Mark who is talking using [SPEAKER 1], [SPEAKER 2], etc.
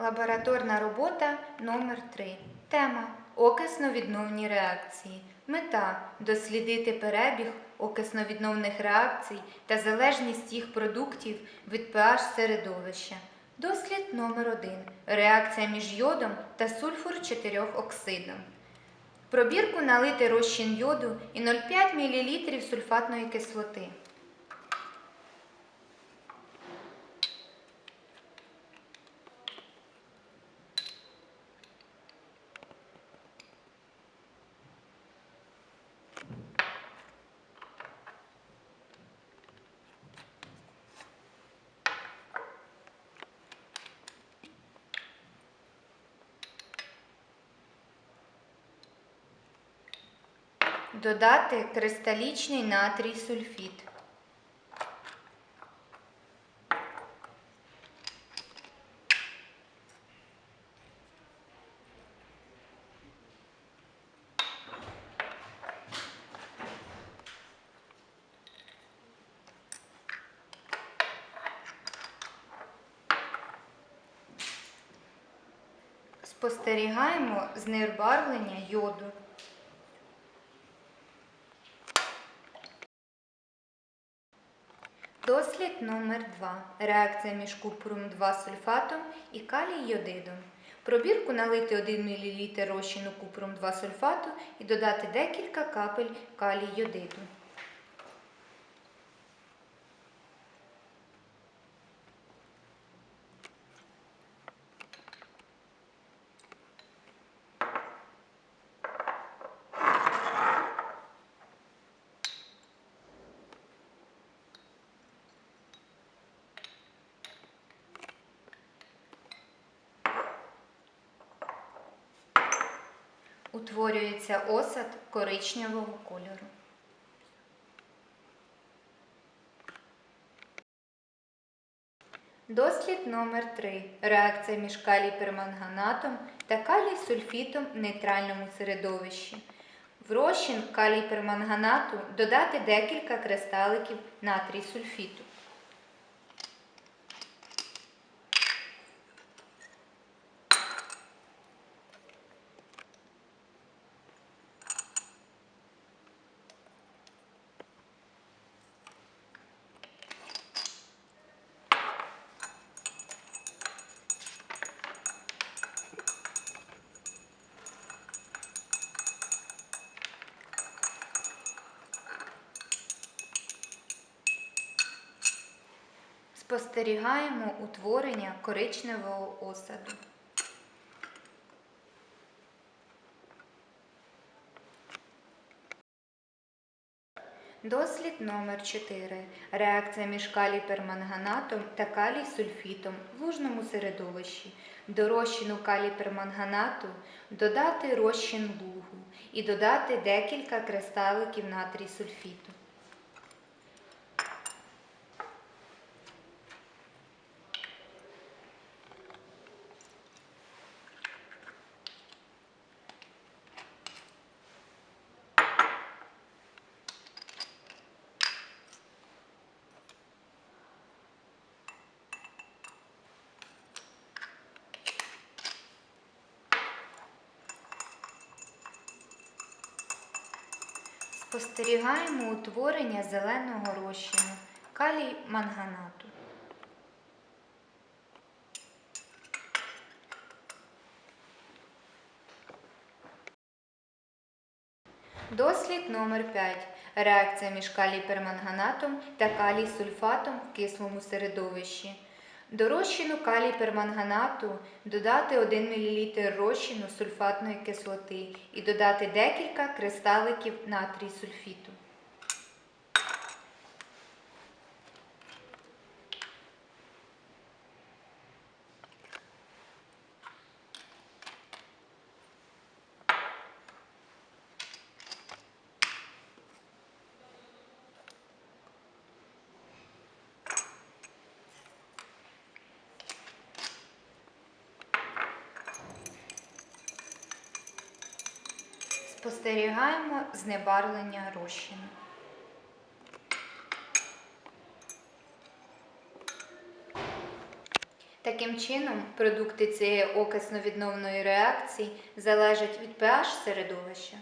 [SPEAKER 1] Лабораторна робота номер 3 Тема Окисно-відновні реакції. Мета дослідити перебіг окисно-відновних реакцій та залежність їх продуктів від pH середовища. Дослід номер 1 Реакція між йодом та сульфур 4 оксидом. Пробірку налити розчин йоду і 0,5 мл сульфатної кислоти. Додати кристалічний натрій сульфід. Спостерігаємо знербарвлення йоду. Дослід номер 2 Реакція між купуром 2 сульфатом і калій йодидом. Пробірку налити 1 мл розчину купрум 2 сульфату і додати декілька капель калій Утворюється осад коричневого кольору. Дослід номер 3 Реакція між калій-перманганатом та калій-сульфітом в нейтральному середовищі. В розчин калій-перманганату додати декілька кристаликів натрій сульфіту. Спостерігаємо утворення коричневого осаду. Дослід номер 4 Реакція між калій-перманганатом та калій-сульфітом в лужному середовищі. До розчину калій-перманганату додати розчин лугу і додати декілька кристаликів натрій сульфіту. Спостерігаємо утворення зеленого розчину калій манганату. Дослід номер 5 Реакція між калій-перманганатом та калій-сульфатом в кислому середовищі. До розчину калій-перманганату додати 1 мл розчину сульфатної кислоти і додати декілька кристаликів натрій сульфіту. Спостерігаємо знебарвлення розчину. Таким чином, продукти цієї окисно-відновної реакції залежать від pH середовища.